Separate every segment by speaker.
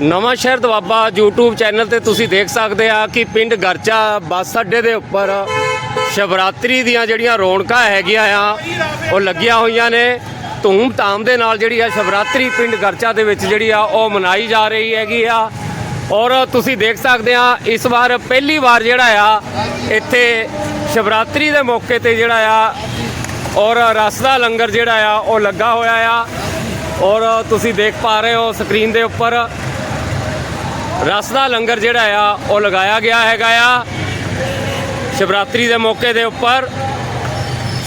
Speaker 1: ਨਵਾਂ ਸ਼ਹਿਰ Doaba YouTube channel ਤੇ ਤੁਸੀਂ ਦੇਖ ਸਕਦੇ ਆ ਕਿ ਪਿੰਡ ਗਰਚਾ ਬੱਸ ਅੱਡੇ ਦੇ ਉੱਪਰ ਸ਼ਿਵਰਾਤਰੀ ਦੀਆਂ ਜਿਹੜੀਆਂ ਰੌਣਕਾਂ ਹੈਗੀਆਂ ਆ, ਉਹ ਲੱਗੀਆਂ ਹੋਈਆਂ ਨੇ। ਧੂਮ ਧਾਮ ਦੇ ਨਾਲ ਜਿਹੜੀ ਆ ਸ਼ਿਵਰਾਤਰੀ ਪਿੰਡ ਗਰਚਾ ਦੇ ਵਿੱਚ ਜਿਹੜੀ ਆ, ਉਹ ਮਨਾਈ ਜਾ ਰਹੀ ਹੈਗੀ ਆ। ਔਰ ਤੁਸੀਂ ਦੇਖ ਸਕਦੇ ਆ, ਇਸ ਵਾਰ ਪਹਿਲੀ ਵਾਰ ਜਿਹੜਾ ਆ, ਇੱਥੇ ਸ਼ਿਵਰਾਤਰੀ ਦੇ ਮੌਕੇ ਤੇ ਜਿਹੜਾ ਆ, ਔਰ ਰਸ ਦਾ ਲੰਗਰ ਜਿਹੜਾ ਆ, ਉਹ ਲੱਗਾ ਹੋਇਆ ਆ। ਔਰ ਤੁਸੀਂ ਦੇਖ ਪਾ ਰਹੇ ਹੋ ਸਕਰੀਨ ਦੇ ਉੱਪਰ। ਰਸ ਦਾ ਲੰਗਰ ਜਿਹੜਾ ਆ, ਉਹ ਲਗਾਇਆ ਗਿਆ ਹੈਗਾ ਆ। ਸ਼ਿਵਰਾਤਰੀ ਦੇ ਮੌਕੇ ਦੇ ਉੱਪਰ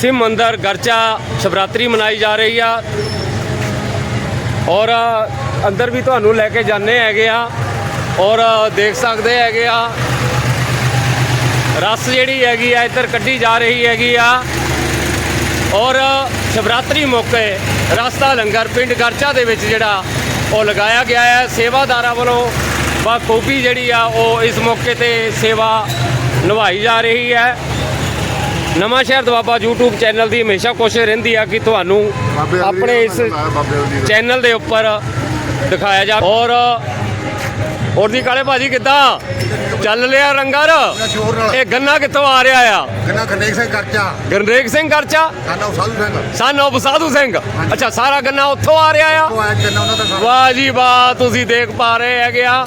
Speaker 1: ਸਿਮ ਮੰਦਰ, ਗਰਚਾ ਸ਼ਿਵਰਾਤਰੀ ਮਨਾਈ ਜਾ ਰਹੀ ਆ। ਔਰ ਅੰਦਰ ਵੀ ਤੁਹਾਨੂੰ ਲੈ ਕੇ ਜਾਣੇ ਹੈਗੇ ਆ। ਔਰ ਦੇਖ ਸਕਦੇ ਹੈਗੇ ਆ। ਰਸ ਜਿਹੜੀ ਹੈਗੀ ਆ, ਇੱਧਰ ਕੱਢੀ ਜਾ ਰਹੀ ਹੈਗੀ ਆ। ਔਰ ਸ਼ਿਵਰਾਤਰੀ ਮੌਕੇ ਰਸਤਾ ਲੰਗਰ, ਪਿੰਡ ਗਰਚਾ ਦੇ ਵਿੱਚ ਜਿਹੜਾ ਉਹ ਲਗਾਇਆ ਗਿਆ ਹੈ ਸੇਵਾਦਾਰਾਂ ਵੱਲੋਂ ਬਾਖੂਬੀ ਜਿਹੜੀ ਆ ਉਹ ਇਸ ਮੌਕੇ ਤੇ ਸੇਵਾ ਨਿਭਾਈ ਜਾ ਰਹੀ ਹੈ ਨਵਾਂ ਸ਼ਹਿਰ ਦਵਾਬਾ YouTube ਚੈਨਲ ਦੀ ਹਮੇਸ਼ਾ ਕੋਸ਼ਿਸ਼ ਰਹਿੰਦੀ ਆ ਕਿ ਤੁਹਾਨੂੰ ਆਪਣੇ ਇਸ। ਚੈਨਲ ਦੇ ਉੱਪਰ ਦਿਖਾਇਆ ਜਾ ਔਰ ਹੋਰ ਦੀ ਕਾਲੇ ਭਾਜੀ ਕਿੱਦਾਂ? ਚੱਲ ਲਿਆ ਰੰਗਰ।
Speaker 2: ਨਾਲ।
Speaker 1: ਇਹ ਗੰਨਾ ਕਿੱਥੋਂ ਆ ਰਿਹਾ ਆ?
Speaker 2: ਕਿੰਨਾ ਖਨੇਕ ਸਿੰਘ ਕਰਚਾ।
Speaker 1: ਗਰਨੇਕ ਸਿੰਘ ਕਰਚਾ?
Speaker 2: ਸਾਡਾ ਸਾਧੂ ਸਿੰਘ।
Speaker 1: ਸਨ of ਸਾਧੂ ਸਿੰਘ। ਅੱਛਾ ਸਾਰਾ ਗੰਨਾ ਉੱਥੋਂ ਆ ਰਿਹਾ
Speaker 2: ਉਹ
Speaker 1: ਆ
Speaker 2: ਆਇਆ ਕਿੰਨਾ ਉਹਨਾਂ ਦਾ ਸਾਰਾ।
Speaker 1: ਵਾਹ ਜੀ ਵਾਹ ਤੁਸੀਂ ਦੇਖ ਪਾ ਰਹੇ ਹੈਗੇ ਆ।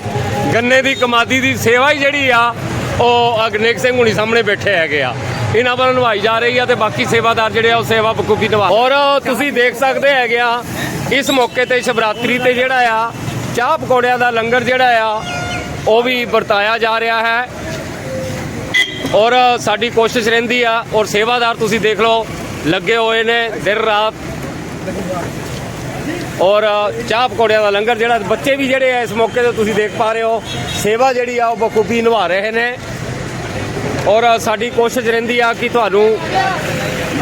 Speaker 1: ਗੰਨੇ ਦੀ ਕਮਾਦੀ ਦੀ ਸੇਵਾ ਹੀ ਜਿਹੜੀ ਆ ਉਹ ਅਗਨੇਕ ਸਿੰਘ ਹੁਣੀ ਸਾਹਮਣੇ ਬੈਠੇ ਹੈਗੇ ਆ। ਇਹਨਾਂ ਵੱਲੋਂ ਨਿਭਾਈ ਜਾ ਰਹੀ ਆ ਤੇ ਬਾਕੀ ਸੇਵਾਦਾਰ ਜਿਹੜੇ ਆ ਉਹ ਸੇਵਾ ਬਖੂਬੀ ਨਿਭਾ ਔਰ ਤੁਸੀਂ ਦੇਖ ਸਕਦੇ ਹੈਗੇ ਆ ਇਸ ਮੌਕੇ ਤੇ ਸ਼ਿਵਰਾਤਰੀ ਤੇ ਜਿਹੜਾ ਆ ਚਾਹ ਪਕੌੜਿਆਂ ਦਾ ਲੰਗਰ ਜਿਹੜਾ ਆ, ਉਹ ਵੀ ਵਰਤਾਇਆ ਜਾ ਰਿਹਾ ਹੈ। ਔਰ ਸਾਡੀ ਕੋਸ਼ਿਸ਼ ਰਹਿੰਦੀ ਆ, ਔਰ ਸੇਵਾਦਾਰ ਤੁਸੀਂ ਦੇਖ ਲਓ, ਲੱਗੇ ਹੋਏ ਨੇ ਦਿਨ ਰਾਤ। ਔਰ ਚਾਹ ਪਕੌੜਿਆਂ ਦਾ ਲੰਗਰ ਜਿਹੜਾ, ਬੱਚੇ ਵੀ ਜਿਹੜੇ ਆ, ਇਸ ਮੌਕੇ ਤੇ ਤੁਸੀਂ ਦੇਖ ਪਾ ਰਹੇ ਹੋ, ਸੇਵਾ ਜਿਹੜੀ ਆ, ਉਹ ਬਖੂਬੀ ਨਿਭਾ ਰਹੇ ਨੇ। ਔਰ ਸਾਡੀ ਕੋਸ਼ਿਸ਼ ਰਹਿੰਦੀ ਆ ਕਿ ਤੁਹਾਨੂੰ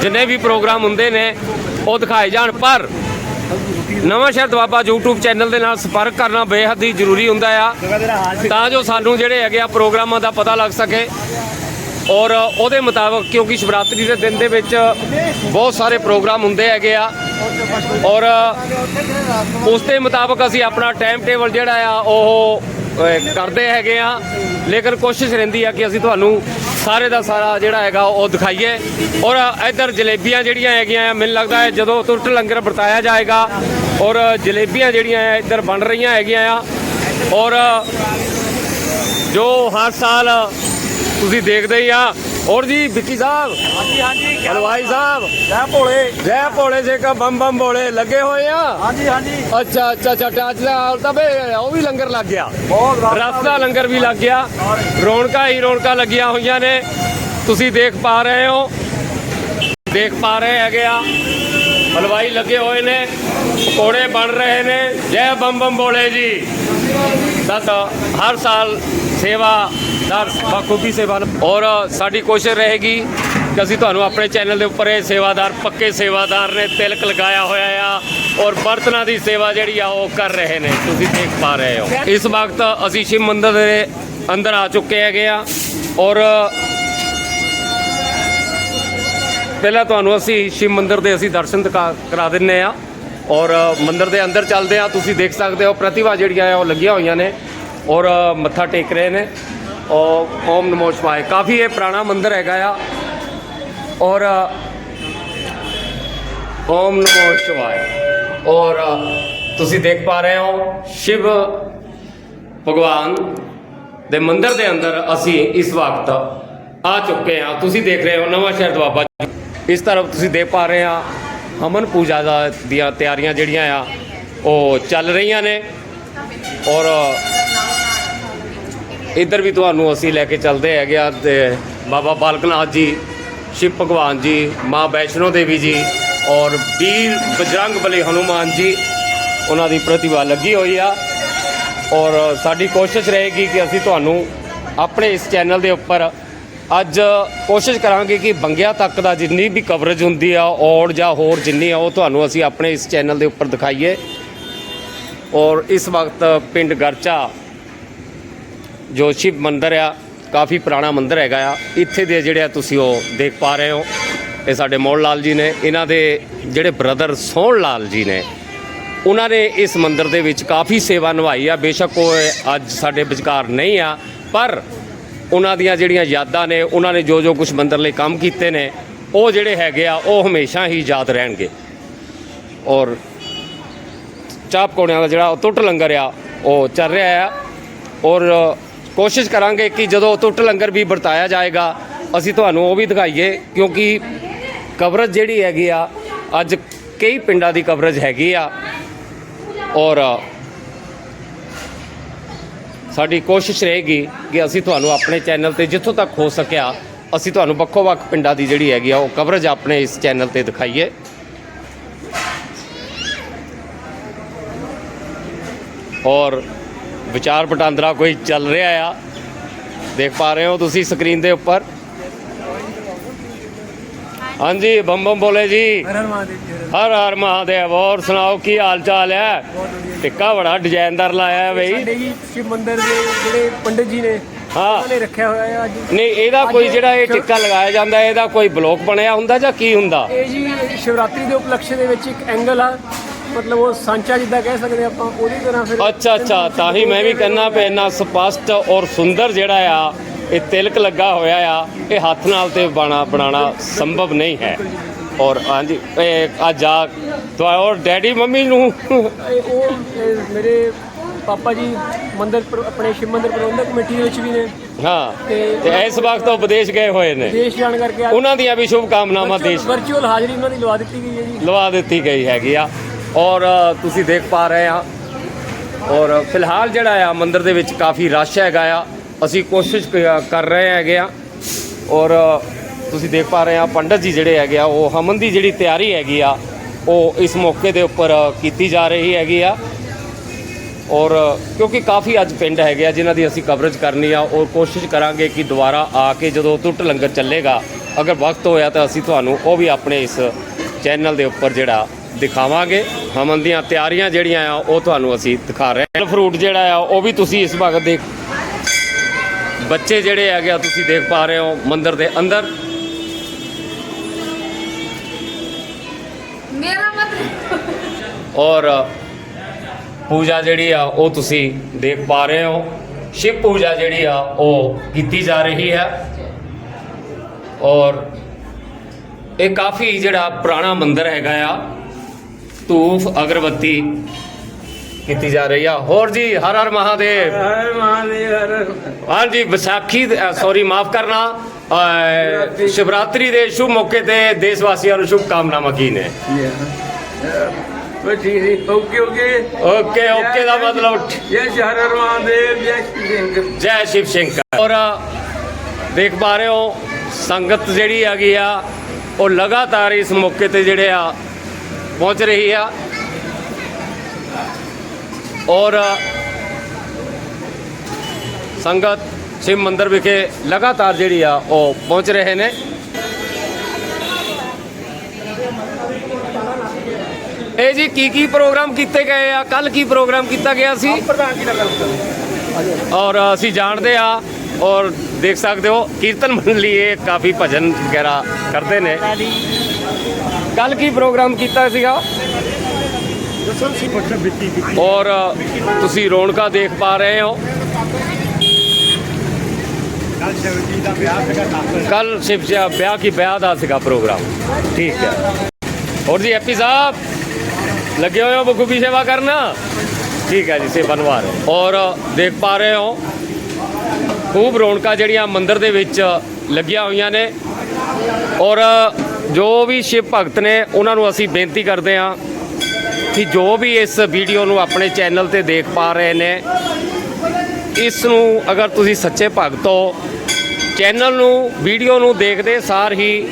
Speaker 1: ਜਿੰਨੇ ਵੀ ਪ੍ਰੋਗਰਾਮ ਹੁੰਦੇ ਨੇ, ਉਹ ਦਿਖਾਏ ਜਾਣ, ਪਰ ਨਵਾਂ ਸ਼ਹਿਰ ਦਵਾਬਾ YouTube ਚੈਨਲ ਦੇ ਨਾਲ ਸੰਪਰਕ ਕਰਨਾ ਬੇਹੱਦ ਹੀ ਜ਼ਰੂਰੀ ਹੁੰਦਾ ਆ। ਤਾਂ ਜੋ ਸਾਨੂੰ ਜਿਹੜੇ ਹੈਗੇ ਆ ਪ੍ਰੋਗਰਾਮਾਂ ਦਾ ਪਤਾ ਲੱਗ ਸਕੇ ਔਰ ਉਹਦੇ ਮੁਤਾਬਕ ਕਿਉਂਕਿ ਸ਼ਿਵਰਾਤਰੀ ਦੇ ਦਿਨ ਦੇ ਵਿੱਚ ਬਹੁਤ ਸਾਰੇ ਪ੍ਰੋਗਰਾਮ ਹੁੰਦੇ ਹੈਗੇ ਆ ਔਰ ਉਸ ਦੇ ਮੁਤਾਬਕ ਅਸੀਂ ਆਪਣਾ ਟਾਈਮ ਟੇਬਲ ਜਿਹੜਾ ਆ ਉਹ ਕਰਦੇ ਹੈਗੇ ਆ। ਲੇਕਿਨ ਕੋਸ਼ਿਸ਼ ਰਹਿੰਦੀ ਆ ਕਿ ਅਸੀਂ ਤੁਹਾਨੂੰ ਸਾਰੇ ਦਾ ਸਾਰਾ ਜਿਹੜਾ ਹੈਗਾ ਉਹ ਦਿਖਾਈਏ। ਔਰ ਇੱਧਰ ਜਲੇਬੀਆਂ ਜਿਹੜੀਆਂ ਹੈਗੀਆਂ ਆ, ਮੈਨੂੰ ਲੱਗਦਾ ਹੈ ਜਦੋਂ ਤੁਰਟ ਲੰਗਰ ਵਰਤਾਇਆ ਜਾਏਗਾ ਔਰ ਜਲੇਬੀਆਂ ਜਿਹੜੀਆਂ ਆ ਇੱਧਰ ਬਣ ਰਹੀਆਂ ਹੈਗੀਆਂ ਆ। ਔਰ ਜੋ ਹਰ ਸਾਲ ਤੁਸੀਂ ਦੇਖਦੇ ਹੀ ਆ ਔਰ ਜੀ ਵਿੱਕੀ ਸਾਹਿਬ?
Speaker 3: ਹਾਂਜੀ ਹਾਂਜੀ
Speaker 1: ਹਲਵਾਈ ਸਾਹਿਬ?
Speaker 3: ਜੈ ਭੋਲੇ।
Speaker 1: ਜੈ ਭੋਲੇ ਸੇ ਕਾ ਬੰਮ ਬੰਮ ਭੋਲੇ ਲੱਗੇ ਹੋਏ ਆ?
Speaker 3: ਹਾਂਜੀ ਹਾਂਜੀ।
Speaker 1: ਅੱਛਾ ਅੱਛਾ ਅੱਛਾ ਟਾਚ ਦਾ ਤਾਂ ਬੇ ਉਹ ਵੀ ਲੰਗਰ ਲੱਗ ਗਿਆ।
Speaker 3: ਬਹੁਤ
Speaker 1: ਰਸ ਦਾ ਲੰਗਰ ਵੀ ਲੱਗ ਗਿਆ। ਰੌਣਕਾਂ ਹੀ ਰੌਣਕਾਂ ਲੱਗੀਆਂ ਹੋਈਆਂ ਨੇ। ਤੁਸੀਂ ਦੇਖ ਪਾ ਰਹੇ ਹੋ। ਦੇਖ ਪਾ ਰਹੇ ਹੈਗੇ ਆ। ਹਲਵਾਈ ਲੱਗੇ ਹੋਏ ਨੇ। ਪਕੌੜੇ ਬਣ ਰਹੇ ਨੇ। ਜੈ ਬੰਮ ਬੰਮ ਭੋਲੇ ਜੀ। ਸਤ ਹਰ ਸਾਲ ਸੇਵਾ ਦਰ ਬਖੂਬੀ ਸੇਵਾ ਔਰ ਸਾਡੀ ਕੋਸ਼ਿਸ਼ ਰਹੇਗੀ ਕਿ ਅਸੀਂ ਤੁਹਾਨੂੰ ਆਪਣੇ ਚੈਨਲ ਦੇ ਉੱਪਰ ਇਹ ਸੇਵਾਦਾਰ, ਪੱਕੇ ਸੇਵਾਦਾਰ ਨੇ ਤਿਲਕ ਲਗਾਇਆ ਹੋਇਆ ਆ ਔਰ ਬਰਤਨਾਂ ਦੀ ਸੇਵਾ ਜਿਹੜੀ ਆ ਉਹ ਕਰ ਰਹੇ ਨੇ। ਤੁਸੀਂ ਦੇਖ ਪਾ ਰਹੇ ਹੋ। ਇਸ ਵਕਤ ਅਸੀਂ ਸ਼ਿਵ ਮੰਦਰ ਦੇ ਅੰਦਰ ਆ ਚੁੱਕੇ ਹੈਗੇ ਆ ਔਰ ਪਹਿਲਾਂ ਤੁਹਾਨੂੰ ਅਸੀਂ ਸ਼ਿਵ ਮੰਦਰ ਦੇ ਅਸੀਂ ਦਰਸ਼ਨ ਕਰਾ ਦਿੰਨੇ ਆ। ਔਰ ਮੰਦਿਰ ਦੇ ਅੰਦਰ ਚੱਲਦੇ ਆ ਤੁਸੀਂ ਦੇਖ ਸਕਦੇ ਹੋ, ਪ੍ਰਤਿਭਾ ਜਿਹੜੀਆਂ ਆ ਉਹ ਲੱਗੀਆਂ ਹੋਈਆਂ ਨੇ ਔਰ ਮੱਥਾ ਟੇਕ ਰਹੇ ਨੇ। ਔਰ, ਓਮ ਨਮੋ ਸ਼ਿਵਾਏ। ਕਾਫੀ ਇਹ ਪੁਰਾਣਾ ਮੰਦਿਰ ਹੈਗਾ ਆ। ਔਰ ਓਮ ਨਮੋ ਸ਼ਿਵਾਏ। ਔਰ ਤੁਸੀਂ ਦੇਖ ਪਾ ਰਹੇ ਹੋ, ਸ਼ਿਵ ਭਗਵਾਨ ਦੇ ਮੰਦਿਰ ਦੇ ਅੰਦਰ ਅਸੀਂ ਇਸ ਵਕਤ ਆ ਚੁੱਕੇ ਹਾਂ। ਤੁਸੀਂ ਦੇਖ ਰਹੇ ਹੋ, ਨਵਾਂ ਸ਼ਹਿਰ ਦਵਾਬਾ ਇਸ ਤਰ੍ਹਾਂ ਤੁਸੀਂ ਦੇਖ ਪਾ ਰਹੇ ਆ ਹਮਨ ਪੂਜਾ ਦਾ ਦੀਆਂ ਤਿਆਰੀਆਂ ਜਿਹੜੀਆਂ ਆ, ਉਹ ਚੱਲ ਰਹੀਆਂ ਨੇ। ਔਰ ਇੱਧਰ ਵੀ ਤੁਹਾਨੂੰ ਅਸੀਂ ਲੈ ਕੇ ਚੱਲਦੇ ਹੈਗੇ ਆ ਤੇ ਬਾਬਾ ਬਾਲਕਨਾਥ ਜੀ, ਸ਼ਿਵ ਭਗਵਾਨ ਜੀ, ਮਾਂ ਵੈਸ਼ਨੋ ਦੇਵੀ ਜੀ ਔਰ ਵੀਰ ਬਜਰੰਗ ਬਲੀ ਹਨੂਮਾਨ ਜੀ, ਉਹਨਾਂ ਦੀ ਪ੍ਰਤਿਭਾ ਲੱਗੀ ਹੋਈ ਆ। ਔਰ ਸਾਡੀ ਕੋਸ਼ਿਸ਼ ਰਹੇਗੀ ਕਿ ਅਸੀਂ ਤੁਹਾਨੂੰ ਆਪਣੇ ਇਸ ਚੈਨਲ ਦੇ ਉੱਪਰ ਅੱਜ ਕੋਸ਼ਿਸ਼ ਕਰਾਂਗੇ ਕਿ ਬੰਗਿਆ ਤੱਕ ਦਾ ਜਿੰਨੀ ਵੀ ਕਵਰੇਜ ਹੁੰਦੀ ਆ ਔਰ ਜਾਂ ਹੋਰ ਜਿੰਨੀ ਆ, ਉਹ ਤੁਹਾਨੂੰ ਅਸੀਂ ਆਪਣੇ ਇਸ ਚੈਨਲ ਦੇ ਉੱਪਰ ਦਿਖਾਈਏ। ਔਰ ਇਸ ਵਕਤ ਪਿੰਡ ਗਰਚਾ ਜੋ ਸ਼ਿਵ ਮੰਦਿਰ ਆ, ਕਾਫੀ ਪੁਰਾਣਾ ਮੰਦਿਰ ਹੈਗਾ ਆ। ਇੱਥੇ ਦੇ ਜਿਹੜੇ ਆ ਤੁਸੀਂ ਉਹ ਦੇਖ ਪਾ ਰਹੇ ਹੋ। ਇਹ ਸਾਡੇ ਮੋਹਨ ਲਾਲ ਜੀ ਨੇ, ਇਹਨਾਂ ਦੇ ਜਿਹੜੇ ਬ੍ਰਦਰ ਸੋਹਣ ਲਾਲ ਜੀ ਨੇ, ਉਹਨਾਂ ਨੇ ਇਸ ਮੰਦਿਰ ਦੇ ਵਿੱਚ ਕਾਫੀ ਸੇਵਾ ਨਿਭਾਈ ਆ। ਬੇਸ਼ੱਕ ਉਹ ਅੱਜ ਸਾਡੇ ਵਿਚਕਾਰ ਨਹੀਂ ਆ, ਪਰ ਉਹਨਾਂ ਦੀਆਂ ਜਿਹੜੀਆਂ ਯਾਦਾਂ ਨੇ, ਉਹਨਾਂ ਨੇ ਜੋ ਜੋ ਕੁਝ ਮੰਦਰ ਲਈ ਕੰਮ ਕੀਤੇ ਨੇ, ਉਹ ਜਿਹੜੇ ਹੈਗੇ ਆ, ਉਹ ਹਮੇਸ਼ਾ ਹੀ ਯਾਦ ਰਹਿਣਗੇ। ਔਰ ਚਾਹ ਪਕੌੜਿਆਂ ਦਾ ਜਿਹੜਾ ਉਹ ਟੁੱਟ ਲੰਗਰ ਆ, ਉਹ ਚੱਲ ਰਿਹਾ ਆ। ਔਰ ਕੋਸ਼ਿਸ਼ ਕਰਾਂਗੇ ਕਿ ਜਦੋਂ ਟੁੱਟ ਲੰਗਰ ਵੀ ਵਰਤਾਇਆ ਜਾਏਗਾ, ਅਸੀਂ ਤੁਹਾਨੂੰ ਉਹ ਵੀ ਦਿਖਾਈਏ, ਕਿਉਂਕਿ ਕਵਰੇਜ ਜਿਹੜੀ ਹੈਗੀ ਆ, ਅੱਜ ਕਈ ਪਿੰਡਾਂ ਦੀ ਕਵਰੇਜ ਹੈਗੀ ਆ। ਔਰ ਸਾਡੀ ਕੋਸ਼ਿਸ਼ ਰਹੇਗੀ ਕਿ ਅਸੀਂ ਤੁਹਾਨੂੰ ਆਪਣੇ ਚੈਨਲ ਤੇ ਜਿੱਥੋਂ ਤੱਕ ਹੋ ਸਕਿਆ, ਅਸੀਂ ਤੁਹਾਨੂੰ ਵੱਖੋ-ਵੱਖ ਪਿੰਡਾਂ ਦੀ ਜਿਹੜੀ ਹੈਗੀ ਆ, ਉਹ ਕਵਰੇਜ ਆਪਣੇ ਇਸ ਚੈਨਲ ਤੇ ਦਿਖਾਈਏ। ਔਰ ਵਿਚਾਰ ਵਟਾਂਦਰਾ ਕੋਈ ਚੱਲ ਰਿਹਾ ਆ, ਦੇਖ ਪਾ ਰਹੇ ਹੋ ਤੁਸੀਂ ਸਕਰੀਨ ਦੇ ਉੱਪਰ? ਹਾਂਜੀ ਬੰਬਮ ਬੋਲੇ ਜੀ।
Speaker 3: ਹਰ ਹਰ ਮਹਾਦੇਵ ਹਰ
Speaker 1: ਸੁਣਾਓ ਕੀ ਹਾਲ ਚਾਲ ਹੈ? ਟਿੱਕਾ ਬੜਾ ਡਿਜ਼ਾਈਨਦਾਰ ਲਾਇਆ ਹੈ ਬਈ।
Speaker 3: ਸਾਡੇ ਜੀ ਸ਼ਿਵ ਮੰਦਿਰ ਦੇ ਜਿਹੜੇ ਪੰਡਿਤ ਜੀ ਨੇ
Speaker 1: ਹਾਂ।
Speaker 3: ਉਹਨਾਂ ਨੇ ਰੱਖਿਆ ਹੋਇਆ ਹੈ ਅੱਜ।
Speaker 1: ਨਹੀਂ ਇਹਦਾ ਕੋਈ ਜਿਹੜਾ ਇਹ ਟਿੱਕਾ ਲਗਾਇਆ ਜਾਂਦਾ ਇਹਦਾ ਕੋਈ ਬਲੋਕ ਬਣਿਆ ਹੁੰਦਾ ਜਾਂ ਕੀ ਹੁੰਦਾ?
Speaker 3: ਇਹ ਜੀ ਸ਼ਿਵਰਾਤਰੀ ਦੇ ਉਪਲਕਸ਼ ਦੇ ਵਿੱਚ ਇੱਕ ਐਂਗਲ ਆ ਮਤਲਬ ਉਹ ਸਾਂਚਾ ਜਿੱਦਾਂ ਕਹਿ ਸਕਦੇ ਆਪਾਂ ਉਹਦੀ ਤਰ੍ਹਾਂ ਫਿਰ
Speaker 1: ਅੱਛਾ ਅੱਛਾ ਤਾਂ ਹੀ ਮੈਂ ਵੀ ਕਹਿੰਦਾ ਪਈ ਇੰਨਾ ਸਪਸ਼ਟ ਔਰ ਸੁੰਦਰ ਜਿਹੜਾ ਆ ਇਹ ਤਿਲਕ ਲੱਗਾ ਹੋਇਆ ਆ ਇਹ ਹੱਥ ਨਾਲ ਤੇ ਬਾਣਾ ਬਣਾਉਣਾ ਸੰਭਵ ਨਹੀਂ ਹੈ। ਔਰ ਹਾਂਜੀ ਇਹ ਅੱਜ ਆ ਤੁਹਾਡੇ ਔਰ ਡੈਡੀ ਮੰਮੀ ਨੂੰ।
Speaker 3: ਇਹ ਉਹ ਇਹ ਮੇਰੇ ਪਾਪਾ ਜੀ ਮੰਦਿਰ ਪ੍ਰ- ਆਪਣੇ ਸ਼ਿਵ ਮੰਦਿਰ ਪ੍ਰਬੰਧਕ ਕਮੇਟੀ ਦੇ ਵਿੱਚ ਵੀ ਨੇ।
Speaker 1: ਹਾਂ
Speaker 3: ਤੇ-
Speaker 1: ਤੇ ਇਸ ਵਕਤ ਉਹ ਵਿਦੇਸ਼ ਗਏ ਹੋਏ ਨੇ।
Speaker 3: ਦੇਸ਼ ਜਾਣ ਕਰਕੇ
Speaker 1: ਉਹਨਾਂ ਦੀਆਂ ਵੀ ਸ਼ੁਭ ਕਾਮਨਾਵਾਂ ਦੇਸ਼
Speaker 3: ਵਰਚੁਅਲ ਹਾਜ਼ਰੀ ਉਹਨਾਂ ਦੀ ਲਵਾ ਦਿੱਤੀ ਗਈ ਹੈ ਜੀ।
Speaker 1: ਲਵਾ ਦਿੱਤੀ ਗਈ ਹੈਗੀ ਆ। ਔਰ ਅ, ਤੁਸੀਂ ਦੇਖ ਪਾ ਰਹੇ ਆ। ਔਰ ਫਿਲਹਾਲ ਜਿਹੜਾ ਆ ਮੰਦਿਰ ਦੇ ਵਿੱਚ ਕਾਫੀ ਰਸ਼ ਹੈਗਾ ਆ। ਅਸੀਂ ਕੋਸ਼ਿਸ਼ ਕ- ਕਰ ਰਹੇ ਹੈਗੇ ਆ। ਔਰ ਅ, ਤੁਸੀਂ ਦੇਖ ਪਾ ਰਹੇ ਆ, ਪੰਡਤ ਜੀ ਜਿਹੜੇ ਹੈਗੇ ਆ, ਉਹ ਹਮਨ ਦੀ ਜਿਹੜੀ ਤਿਆਰੀ ਹੈਗੀ ਆ, ਉਹ ਇਸ ਮੌਕੇ ਦੇ ਉੱਪਰ ਕੀਤੀ ਜਾ ਰਹੀ ਹੈਗੀ ਆ। ਔਰ ਕਿਉਂਕਿ ਕਾਫੀ ਅੱਜ ਪਿੰਡ ਹੈਗੇ ਆ, ਜਿਨ੍ਹਾਂ ਦੀ ਅਸੀਂ ਕਵਰੇਜ ਕਰਨੀ ਆ ਔਰ ਕੋਸ਼ਿਸ਼ ਕਰਾਂਗੇ ਕਿ ਦੁਬਾਰਾ ਆ ਕੇ ਜਦੋਂ ਟੁੱਟ ਲੰਗਰ ਚੱਲੇਗਾ, ਅਗਰ ਵਕਤ ਹੋਇਆ ਤਾਂ ਅਸੀਂ ਤੁਹਾਨੂੰ ਉਹ ਵੀ ਆਪਣੇ ਇਸ ਚੈਨਲ ਦੇ ਉੱਪਰ ਜਿਹੜਾ ਦਿਖਾਵਾਂਗੇ। ਹਮਨ ਦੀਆਂ ਤਿਆਰੀਆਂ ਜਿਹੜੀਆਂ ਆ, ਉਹ ਤੁਹਾਨੂੰ ਅਸੀਂ ਦਿਖਾ ਰਹੇ ਹਾਂ। ਫਰੂਟ ਜਿਹੜਾ ਆ, ਉਹ ਵੀ ਤੁਸੀਂ ਇਸ ਵਕਤ ਦੇਖ ਬੱਚੇ ਜਿਹੜੇ ਹੈਗੇ ਆ, ਤੁਸੀਂ ਦੇਖ ਪਾ ਰਹੇ ਹੋ ਮੰਦਿਰ ਦੇ ਅੰਦਰ। ਔਰ ਪੂਜਾ ਜਿਹੜੀ ਆ ਉਹ ਤੁਸੀਂ ਦੇਖ ਪਾ ਰਹੇ ਹੋ। ਸ਼ਿਵ ਪੂਜਾ ਜਿਹੜੀ ਆ ਉਹ ਕੀਤੀ ਜਾ ਰਹੀ ਹੈ। ਔਰ ਇਹ ਕਾਫੀ ਜਿਹੜਾ ਪੁਰਾਣਾ ਮੰਦਿਰ ਹੈਗਾ ਆ ਧੂਫ ਅਗਰਬੱਤੀ ਕੀਤੀ ਜਾ ਰਹੀ ਆ। ਹੋਰ ਜੀ ਹਰ ਹਰ ਮਹਾਦੇਵ।
Speaker 3: ਹਰ ਮਹਾਦੇਵ ਹਰ
Speaker 1: ਹਾਂਜੀ ਵਿਸਾਖੀ ਸੌਰੀ ਮਾਫ ਕਰਨਾ। ਸ਼ਿਵਰਾਤਰੀ। ਦੇ ਸ਼ੁਭ ਮੌਕੇ ਤੇ ਦੇਸ਼ ਵਾਸੀਆਂ ਨੂੰ ਸ਼ੁਭ ਕਾਮਨਾਵਾਂ ਕੀ ਨੇ?
Speaker 3: ਠੀਕ ਜੀ ਓਕੇ ਓਕੇ।
Speaker 1: ਓਕੇ ਓਕੇ ਦਾ ਮਤਲਬ
Speaker 3: ਜੈ ਸ਼੍ਰੀ ਹਰ ਹਰ ਮਹਾਦੇਵ ਜੈ ਸ਼੍ਰੀ ਸਿੰਘ
Speaker 1: ਜੈ ਸ਼ਿਵ ਔਰ ਦੇਖ ਪਾ ਰਹੇ ਹੋ ਸੰਗਤ ਜਿਹੜੀ ਹੈਗੀ ਆ ਉਹ ਲਗਾਤਾਰ ਇਸ ਮੌਕੇ ਤੇ ਜਿਹੜੇ ਆ ਪਹੁੰਚ ਰਹੀ ਆ। ਔਰ ਸੰਗਤ ਸ਼ਿਵ ਮੰਦਿਰ ਵਿਖੇ ਲਗਾਤਾਰ ਜਿਹੜੀ ਆ ਉਹ ਪਹੁੰਚ ਰਹੇ ਨੇ। ਇਹ ਜੀ ਕੀ ਕੀ ਪ੍ਰੋਗਰਾਮ ਕੀਤੇ ਗਏ ਆ? ਕੱਲ ਕੀ ਪ੍ਰੋਗਰਾਮ ਕੀਤਾ ਗਿਆ ਸੀ?
Speaker 3: ਪ੍ਰਧਾਨ ਜੀ ਗੱਲ
Speaker 1: ਔਰ ਅਸੀਂ ਜਾਣਦੇ ਆ ਔਰ ਦੇਖ ਸਕਦੇ ਹੋ ਕੀਰਤਨ ਮੰਡਲੀ ਇਹ ਕਾਫੀ ਭਜਨ ਵਗੈਰਾ ਕਰਦੇ ਨੇ। ਕੱਲ ਕੀ ਪ੍ਰੋਗਰਾਮ ਕੀਤਾ ਸੀਗਾ? ਔਰ ਤੁਸੀਂ ਰੌਣਕਾਂ ਦੇਖ ਪਾ ਰਹੇ ਹੋ।
Speaker 3: ਕੱਲ ਸ਼ਿਵਜੀ ਦਾ ਵਿਆਹ ਸੀਗਾ ਕਾਫਰ
Speaker 1: ਕੱਲ ਸ਼ਿਵ ਜੀ ਵਿਆਹ ਕੀ ਵਿਆਹ ਦਾ ਸੀਗਾ ਪ੍ਰੋਗਰਾਮ। ਠੀਕ ਹੈ। ਹੋਰ ਜੀ ਹੈਪੀ ਸਾਹਿਬ। ਲੱਗੇ ਹੋਏ ਹੋ ਬਖੂਬੀ ਸੇਵਾ ਕਰਨਾ? ਠੀਕ ਹੈ ਜੀ, ਸੇਵਾ ਨਿਭਾ ਰਹੇ ਹੋ। ਔਰ ਦੇਖ ਪਾ ਰਹੇ ਹੋ, ਖੂਬ ਰੌਣਕਾਂ ਜਿਹੜੀਆਂ ਮੰਦਿਰ ਦੇ ਵਿੱਚ ਲੱਗੀਆਂ ਹੋਈਆਂ ਨੇ। ਔਰ ਜੋ ਵੀ ਸ਼ਿਵ ਭਗਤ ਨੇ, ਉਹਨਾਂ ਨੂੰ ਅਸੀਂ ਬੇਨਤੀ ਕਰਦੇ ਹਾਂ ਕਿ ਜੋ ਵੀ ਇਸ ਵੀਡੀਓ ਨੂੰ ਆਪਣੇ ਚੈਨਲ ਤੇ ਦੇਖ ਪਾ ਰਹੇ ਨੇ, ਇਸ ਨੂੰ ਅਗਰ ਤੁਸੀਂ ਸੱਚੇ ਭਗਤ ਹੋ, ਚੈਨਲ ਨੂੰ, ਵੀਡੀਓ ਨੂੰ ਦੇਖਦੇ ਸਾਰ ਹੀ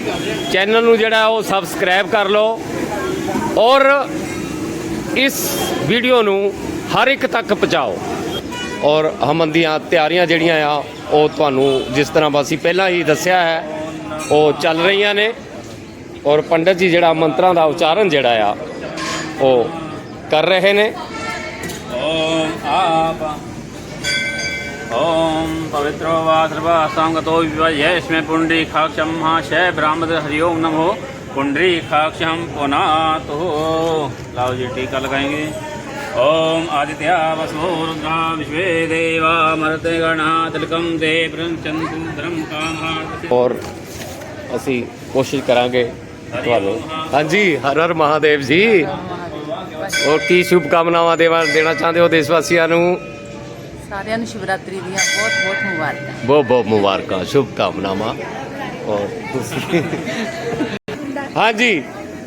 Speaker 1: ਚੈਨਲ ਨੂੰ ਜਿਹੜਾ ਉਹ ਸਬਸਕ੍ਰਾਈਬ ਕਰ ਲਓ। ਔਰ ਇਸ ਵੀਡੀਓ ਨੂੰ ਹਰ ਇੱਕ ਤੱਕ ਪਹੁੰਚਾਓ ਔਰ ਹਮਨ ਦੀਆਂ ਤਿਆਰੀਆਂ ਜਿਹੜੀਆਂ ਆ ਉਹ ਤੁਹਾਨੂੰ ਜਿਸ ਤਰ੍ਹਾਂ ਅਸੀਂ ਪਹਿਲਾਂ ਹੀ ਦੱਸਿਆ ਹੈ ਉਹ ਚੱਲ ਰਹੀਆਂ ਨੇ ਔਰ ਪੰਡਤ ਜੀ ਜਿਹੜਾ ਮੰਤਰਾਂ ਦਾ ਉਚਾਰਨ ਜਿਹੜਾ ਆ ਉਹ ਕਰ ਰਹੇ ਨੇ
Speaker 4: ॐ आप ॐ पवित्रो वा सर्वा संगतो विवाह्य इसमें पुण्डी खाक्षम महाशय ब्राह्मण हरि ओम नमो कुंडरी खाक्षम पुनातु लाओ जी टीका लगाएंगे ओम आदित्य वसो रुद्रा विश्वे देवा मरते गणा तिलकम दे ब्रह्मचंदु धर्म काम
Speaker 1: ਔਰ ਅਸੀਂ ਕੋਸ਼ਿਸ਼ ਕਰਾਂਗੇ ਤੁਹਾਨੂੰ ਹਾਂਜੀ ਹਰ ਹਰ ਮਹਾਦੇਵ ਜੀ ਔਰ ਕੀ ਸ਼ੁਭ ਕਾਮਨਾਵਾਂ ਦੇਵਾ ਦੇਣਾ ਚਾਹੁੰਦੇ ਹੋ ਦੇਸ਼ ਵਾਸੀਆਂ ਨੂੰ
Speaker 5: ਸਾਰਿਆਂ ਨੂੰ ਸ਼ਿਵਰਾਤਰੀ ਦੀਆਂ ਬਹੁਤ ਬਹੁਤ ਮੁਬਾਰਕਾਂ
Speaker 1: ਬਹੁਤ ਬਹੁਤ ਮੁਬਾਰਕਾਂ ਸ਼ੁਭ ਕਾਮਨਾਵਾਂ ਔਰ ਤੁਸੀਂ ਹਾਂਜੀ।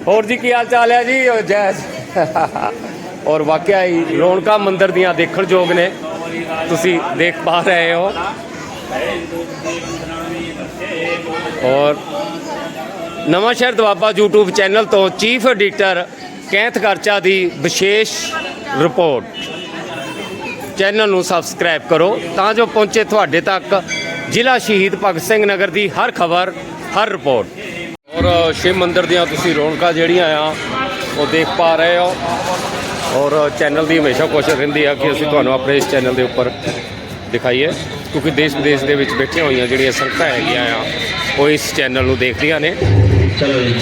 Speaker 1: ਹੋਰ ਜੀ, ਕੀ ਹਾਲ ਚਾਲ ਹੈ ਜੀ? ਔਰ ਜੈ ਔਰ ਵਾਕਿਆ ਹੀ ਰੌਣਕਾਂ ਮੰਦਿਰ ਦੀਆਂ ਦੇਖਣ ਯੋਗ ਨੇ। ਤੁਸੀਂ ਦੇਖ ਪਾ ਰਹੇ ਹੋ। ਔਰ Nawanshahr Doaba YouTube channel ਤੋਂ ਚੀਫ ਐਡੀਟਰ ਕੈਂਥ ਕਰਚਾ ਦੀ ਵਿਸ਼ੇਸ਼ ਰਿਪੋਰਟ। ਚੈਨਲ ਨੂੰ ਸਬਸਕ੍ਰਾਈਬ ਕਰੋ ਤਾਂ ਜੋ ਪਹੁੰਚੇ ਤੁਹਾਡੇ ਤੱਕ ਜ਼ਿਲ੍ਹਾ ਸ਼ਹੀਦ ਭਗਤ ਸਿੰਘ ਨਗਰ ਦੀ ਹਰ ਖਬਰ, ਹਰ ਰਿਪੋਰਟ। ਔਰ ਸ਼ਿਵ ਮੰਦਿਰ ਦੀਆਂ ਤੁਸੀਂ ਰੌਣਕਾਂ ਜਿਹੜੀਆਂ ਆ ਉਹ ਦੇਖ ਪਾ ਰਹੇ ਹੋ ਔਰ ਚੈਨਲ ਦੀ ਹਮੇਸ਼ਾ ਕੋਸ਼ਿਸ਼ ਰਹਿੰਦੀ ਆ ਕਿ ਅਸੀਂ ਤੁਹਾਨੂੰ ਆਪਣੇ ਇਸ ਚੈਨਲ ਦੇ ਉੱਪਰ ਦਿਖਾਈਏ ਕਿਉਂਕਿ ਦੇਸ਼ ਵਿਦੇਸ਼ ਦੇ ਵਿੱਚ ਬੈਠੀਆਂ ਹੋਈਆਂ ਜਿਹੜੀਆਂ ਸੰਗਤਾਂ ਹੈਗੀਆਂ ਆ ਉਹ ਇਸ ਚੈਨਲ ਨੂੰ ਦੇਖਦੀਆਂ ਨੇ
Speaker 4: चलो जी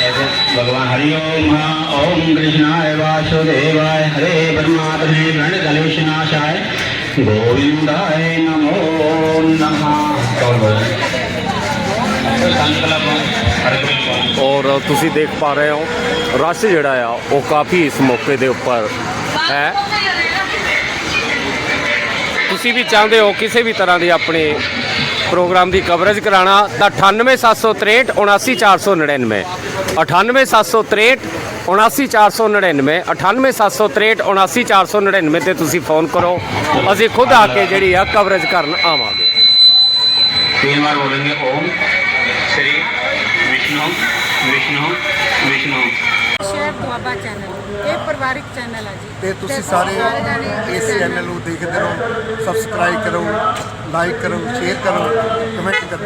Speaker 4: ऐसे भगवान हरि ओम ओम कृष्णाय वासुदेवाय हरे परमात्मे प्रणतलेशनाशाय गोविंदाय नमो नमः
Speaker 1: ਔਰ ਤੁਸੀਂ ਦੇਖ ਪਾ ਰਹੇ ਹੋ, ਰਸ਼ ਜਿਹੜਾ ਆ, ਉਹ ਕਾਫੀ ਇਸ ਮੌਕੇ ਦੇ ਉੱਪਰ ਹੈ। ਤੁਸੀਂ ਵੀ ਚਾਹੁੰਦੇ ਹੋ ਕਿਸੇ ਵੀ ਤਰ੍ਹਾਂ ਦੀ ਆਪਣੇ ਪ੍ਰੋਗਰਾਮ ਦੀ ਕਵਰੇਜ ਕਰਾਣਾ ਤਾਂ 98763 79499 98763 79499 98763 ਤੇ ਤੁਸੀਂ ਫੋਨ ਕਰੋ। ਅਸੀਂ ਖੁਦ ਆ ਕੇ ਜਿਹੜੀ ਆ ਕਵਰੇਜ ਕਰਨ ਆਵਾਂਗੇ।
Speaker 4: ਤਿੰਨ ਵਾਰ ਬੋਲਣਗੇ, ਓਮ। ਵਿਸ਼ਨਾਉ ਵਿਸ਼ਨਾਉ ਵਿਸ਼ਨਾਉ
Speaker 6: ਸ਼ੇਅਰ ਦੁਆਬਾ ਚੈਨਲ ਇਹ ਪਰਿਵਾਰਿਕ ਚੈਨਲ ਆ ਜੀ।
Speaker 2: ਤੇ ਤੁਸੀਂ ਸਾਰੇ ਇਸ ਚੈਨਲ ਨੂੰ ਦੇਖਦੇ ਰਹੋ ਸਬਸਕ੍ਰਾਈਬ ਕਰੋ ਲਾਈਕ ਕਰੋ ਸ਼ੇਅਰ ਕਰੋ ਕਮੈਂਟ ਕਰੋ।